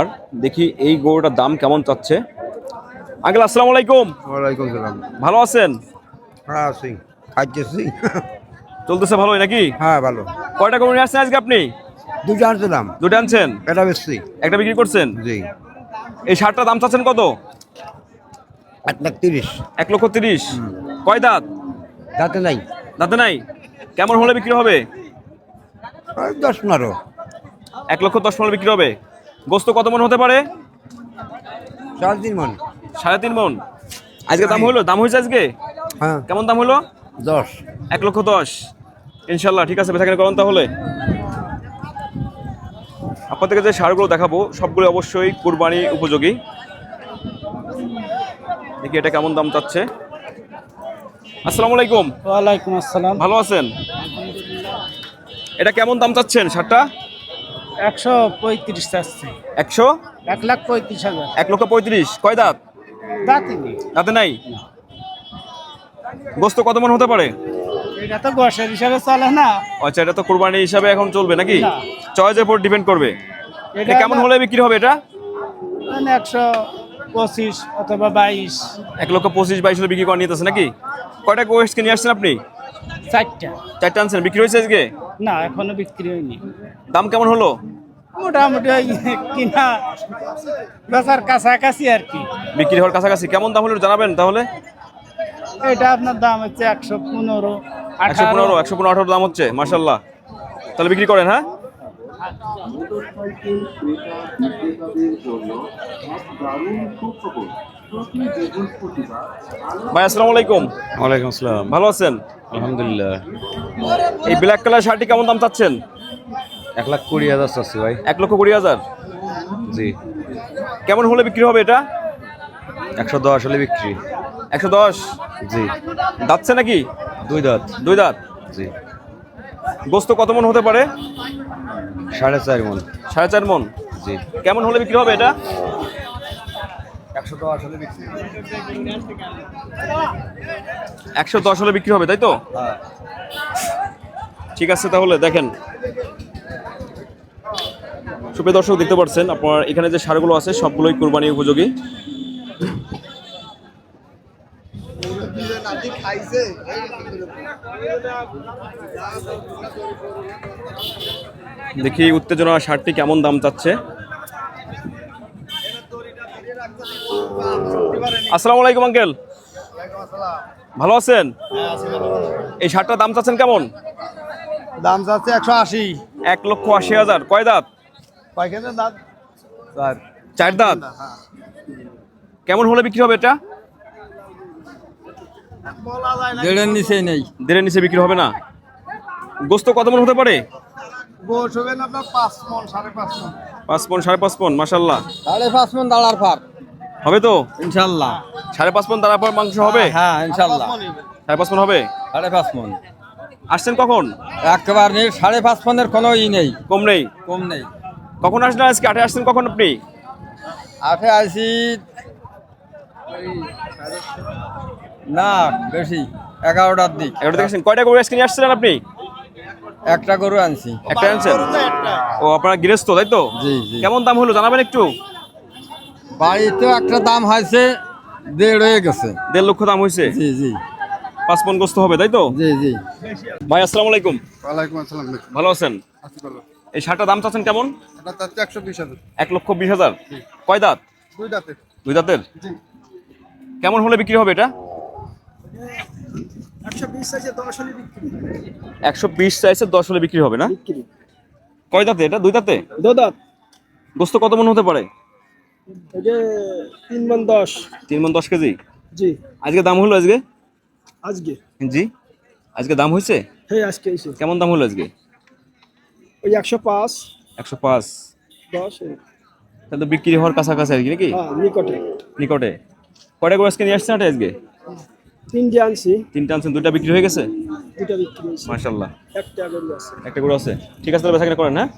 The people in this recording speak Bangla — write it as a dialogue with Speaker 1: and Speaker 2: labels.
Speaker 1: আর দেখি এই গরুটার দাম কেমন চাচ্ছে। আঙ্কেল আসসালামু আলাইকুম।
Speaker 2: ওয়ালাইকুম সালাম।
Speaker 1: ভালো আছেন?
Speaker 2: হ্যাঁ আছি। খাইতেছি
Speaker 1: চলতেছে ভালোই নাকি?
Speaker 2: হ্যাঁ ভালো।
Speaker 1: কয়টা গরু নিয়ে আসছেন আজকে আপনি?
Speaker 2: দুটো আনছিলাম।
Speaker 1: দুটো আনছেন?
Speaker 2: এটা বেশি
Speaker 1: একটা বিক্রি করছেন?
Speaker 2: জি।
Speaker 1: এই শার্টটা দাম চাচ্ছেন কত?
Speaker 2: এক লাখ তিরিশ।
Speaker 1: এক লক্ষ তিরিশ। কয় দাঁত?
Speaker 2: দাঁতে নাই।
Speaker 1: দাঁতে নাই? কেমন হলে বিক্রি হবে?
Speaker 2: দশ পনেরো।
Speaker 1: এক লক্ষ দশ পনেরো বিক্রি হবে? গোস্ত কত মন হতে পারে?
Speaker 2: চার দিন মন।
Speaker 1: সাড়ে তিন মন। আজকে দাম হলো? দাম হয়েছে আজকে?
Speaker 2: হ্যাঁ।
Speaker 1: কেমন দাম হলো?
Speaker 2: দশ।
Speaker 1: এক লক্ষ দশ। ইনশাল্লাহ ঠিক আছে বেচাকেনা করুন তাহলে। আপনাদেরকে যে সারগুলো দেখাবো সবগুলো অবশ্যই কুরবানি উপযোগী। দেখি এটা কেমন দাম চাচ্ছে। আসসালামু আলাইকুম।
Speaker 3: ওয়ালাইকুম আসসালাম।
Speaker 1: ভালো আছেন? এটা কেমন দাম চাচ্ছেন শার্টটা
Speaker 3: একশো পঁয়ত্রিশ
Speaker 1: একশো?
Speaker 3: এক লাখ পঁয়ত্রিশ হাজার।
Speaker 1: এক লক্ষ পঁয়ত্রিশ। কয় দাঁত? দাঁতে নাই? গোস্ত কত মন হতে পারে?
Speaker 3: এটা তো গসের হিসাবে চলে না।
Speaker 1: আচ্ছা এটা তো কোরবানি হিসাবে এখন চলবে নাকি। চয়েসের উপর ডিপেন্ড করবে।
Speaker 3: এটা
Speaker 1: এটা কেমন হলে বিক্রি হবে এটা?
Speaker 3: মানে একশো পঁচিশ অথবা বাইশ।
Speaker 1: এক লক্ষ পঁচিশ বাইশ হলে বিক্রি করে নিতেছে নাকি? কয়টা গোয়েস্ট কিনে আসছেন আপনি?
Speaker 3: চারটা।
Speaker 1: চারটা আনছেন। বিক্রি হয়েছে আজকে?
Speaker 3: না এখনও বিক্রি হয়নি।
Speaker 1: দাম কেমন হলো?
Speaker 3: মোটামুটি ওই কিনা বেচার কাছাকাছি আর কি।
Speaker 1: বিক্রি হওয়ার কাছাকাছি। কেমন দাম হলো জানাবেন তাহলে?
Speaker 3: এটা আপনার দাম হচ্ছে একশো পনেরো
Speaker 1: একশো পনেরো একশো পনেরো আঠারো দাম হচ্ছে মার্শাল্লাহ তাহলে বিক্রি করেন হ্যাঁ? ভাই আসসালামু আলাইকুম।
Speaker 4: ওয়ালাইকুম আসসালাম।
Speaker 1: ভালো আছেন?
Speaker 4: আলহামদুলিল্লাহ।
Speaker 1: এই ব্ল্যাক কালার শার্টটি কেমন দাম চাচ্ছেন?
Speaker 4: এক লাখ কুড়ি হাজার চাচ্ছি ভাই।
Speaker 1: এক লক্ষ কুড়ি হাজার?
Speaker 4: জি।
Speaker 1: কেমন হলে বিক্রি হবে এটা?
Speaker 4: একশো দশ হলে বিক্রি।
Speaker 1: একশো দশ?
Speaker 4: জি।
Speaker 1: দাচ্ছে নাকি?
Speaker 4: দুই দাঁত।
Speaker 1: দুই দাঁত?
Speaker 4: জি।
Speaker 1: গোস্ত কত মন হতে পারে?
Speaker 4: সাড়ে চার মন।
Speaker 1: সাড়ে চার মন?
Speaker 4: জি।
Speaker 1: কেমন হলে বিক্রি হবে এটা?
Speaker 4: একশো দশ হলে বিক্রি
Speaker 1: একশো দশ হলে বিক্রি হবে তাই তো? ঠিক আছে তাহলে দেখেন। সুপ্রিয় দর্শক দেখতে পাচ্ছেন আপনার এখানে যে সারগুলো আছে সবগুলোই কোরবানি উপযোগী। দেখি উত্তেজনা শার্টটি কেমন দাম চাচ্ছে? আসসালামু আলাইকুম আঙ্কেল। ভালো আছেন? এই শার্টটার দাম চাচ্ছেন কেমন?
Speaker 2: দাম চাচ্ছে একশো আশি।
Speaker 1: এক লক্ষ আশি হাজার। কয় দাঁত?
Speaker 2: কয়খানে দাম চার।
Speaker 1: চার দাঁত? কেমন হলে বিক্রি হবে এটা?
Speaker 4: দেড়ের নিচেই নেই।
Speaker 1: দেড়ের নিচে বিক্রি হবে না? গোস্ত কত মন হতে পারে?
Speaker 2: গোস হবেন আপনার পাঁচ মন সাড়ে পাঁচ মন।
Speaker 1: পাঁচ সাড়ে পাঁচ পন মাসাল্লাহ
Speaker 4: সাড়ে পাঁচ মন দাঁড়ার ফার।
Speaker 1: হবে তো?
Speaker 4: ইনশাল্লাহ
Speaker 1: সাড়ে পাঁচ পন তারপর মাংস হবে?
Speaker 4: হ্যাঁ ইনশাল্লাহ
Speaker 1: সাড়ে পাঁচ পন হবে?
Speaker 4: সাড়ে পাঁচ মন।
Speaker 1: আসছেন কখন?
Speaker 4: একেবারে নেই সাড়ে পাঁচ মনের কোনো ই নেই।
Speaker 1: কম নেই?
Speaker 4: কম নেই।
Speaker 1: কখন আসলেন আজকে? আটে আসছেন কখন আপনি?
Speaker 4: আঠে আছি না বেশি এগারোটার দিক।
Speaker 1: এগারো থেকে আসছেন কয়টা গরু আজকে নিয়ে আসছিলেন আপনি?
Speaker 4: একটা গরু আনছি।
Speaker 1: একটা আনছেন? ও আপনার গৃহস্থ তাই তো?
Speaker 4: জি জি।
Speaker 1: কেমন দাম হলো জানাবেন একটু?
Speaker 4: বাড়িতেও একটা দাম হয়েছে দেড় হয়ে গেছে।
Speaker 1: দেড় লক্ষ দাম হয়েছে?
Speaker 4: জি জি।
Speaker 1: পাঁচ পন গোস্ত হবে তাই তো?
Speaker 4: জি জি।
Speaker 1: ভাই আসসালামু আলাইকুম।
Speaker 2: ওয়ালাইকুম আসসালাম
Speaker 1: ভালো আছেন? এই শার্টটার দাম চাচ্ছেন কেমন?
Speaker 2: একশো বিশ হাজার।
Speaker 1: এক লক্ষ বিশ হাজার। কয় দাঁত?
Speaker 2: দুই দাঁতে
Speaker 1: দুই দাঁতের? কেমন হলে বিক্রি হবে এটা?
Speaker 2: একশো বিশ চাইছে দশ হলে বিক্রি
Speaker 1: হবে। না? কয় দাঁতে? এটা দুই দাঁতে?
Speaker 3: দোদাত
Speaker 1: গোস্ত কত মন হতে পারে?
Speaker 3: তিন মান দশ।
Speaker 1: তিন মন দশ কেজি?
Speaker 3: জি।
Speaker 1: আজকে দাম হলো আজকে?
Speaker 3: আজকে।
Speaker 1: জি। আজকে দাম হয়েছে?
Speaker 3: হ্যাঁ আজকে এসে
Speaker 1: কেমন দাম হলো আজকে?
Speaker 3: ওই একশো পাঁচ।
Speaker 1: একশো পাঁচ।
Speaker 3: দশ
Speaker 1: তাহলে তো বিক্রি হওয়ার কাছাকাছি আর কি নাকি?
Speaker 3: হ্যাঁ নিকটে।
Speaker 1: নিকটে। কয়টা করে আজকে নিয়ে আসছেন আটে আজকে?
Speaker 3: তিনটে আনছি।
Speaker 1: তিনটা আনছেন দুইটা বিক্রি হয়ে গেছে?
Speaker 3: দুটা বিক্রি একটা গরু আছে।
Speaker 1: একটা গরু আছে। ঠিক আছে তাহলে করেন হ্যাঁ?